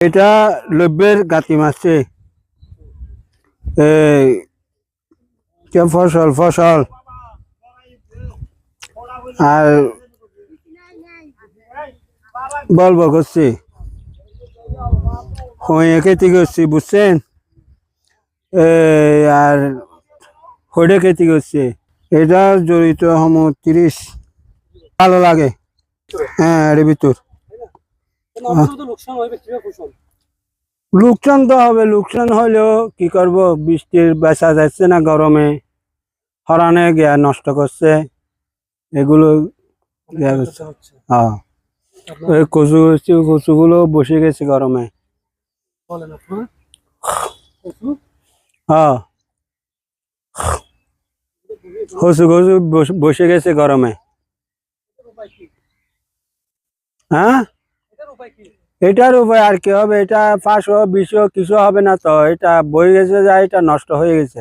এটা লব্যের গাতি মারছে ফসল ফসল। আর বলব করছি। হয়ে খেতে করছি, বুঝছেন? আর হইডে খেতে করছে। এটা জড়িত হম তিরিশ। ভালো লাগে। হ্যাঁ এর ভিতর। লোকসান তো হবে লোকসান হলেও কি করব? বৃষ্টির বেচা যাচ্ছে না গরমে। হরানে গিয়া নষ্ট করছে। এগুলো। হ্যাঁ। ওই কচু হচ্ছে কচুগুলো বসে গেছে গরমে। হ্যাঁ। কচু কচু বসে গেছে গরমে। হ্যাঁ? এটার উপায় আর কি হবে, এটা পাঁচশো বিশও কিছু হবে না তো, এটা বই গেছে যা, এটা নষ্ট হয়ে গেছে।